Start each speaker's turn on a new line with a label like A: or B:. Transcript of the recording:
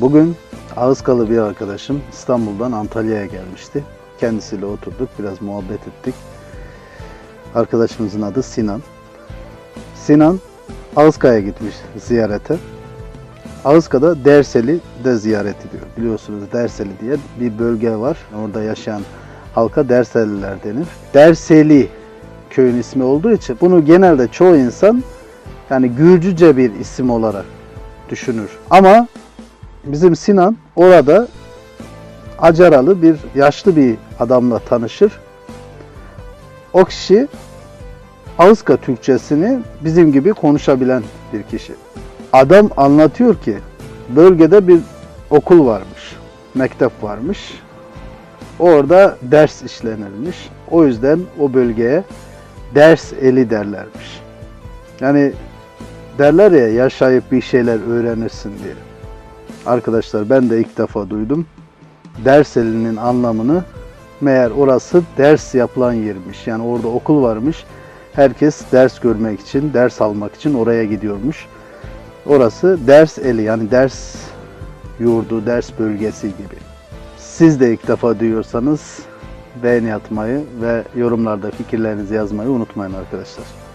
A: Bugün Ağızkalı bir arkadaşım İstanbul'dan Antalya'ya gelmişti. Kendisiyle oturduk, biraz muhabbet ettik. Arkadaşımızın adı Sinan. Sinan Ağızkaya gitmiş ziyarete. Ağızka'da Derseli de ziyaret ediyor. Biliyorsunuz Derseli diye bir bölge var. Orada yaşayan halka Derseliler denir. Derseli köyün ismi olduğu için bunu genelde çoğu insan yani Gürcüce bir isim olarak düşünür. Ama bizim Sinan orada Acaralı bir yaşlı bir adamla tanışır. O kişi Ağızka Türkçesini bizim gibi konuşabilen bir kişi. Adam anlatıyor ki bölgede bir okul varmış, mektep varmış. Orada ders işlenirmiş. O yüzden o bölgeye ders eli derlermiş. Yani derler ya yaşayıp bir şeyler öğrenirsin diye. Arkadaşlar ben de ilk defa duydum. Ders elinin anlamını meğer orası ders yapılan yermiş. Yani orada okul varmış. Herkes ders görmek için, ders almak için oraya gidiyormuş. Orası ders eli yani ders yurdu, ders bölgesi gibi. Siz de ilk defa duyuyorsanız beğeni atmayı ve yorumlarda fikirlerinizi yazmayı unutmayın arkadaşlar.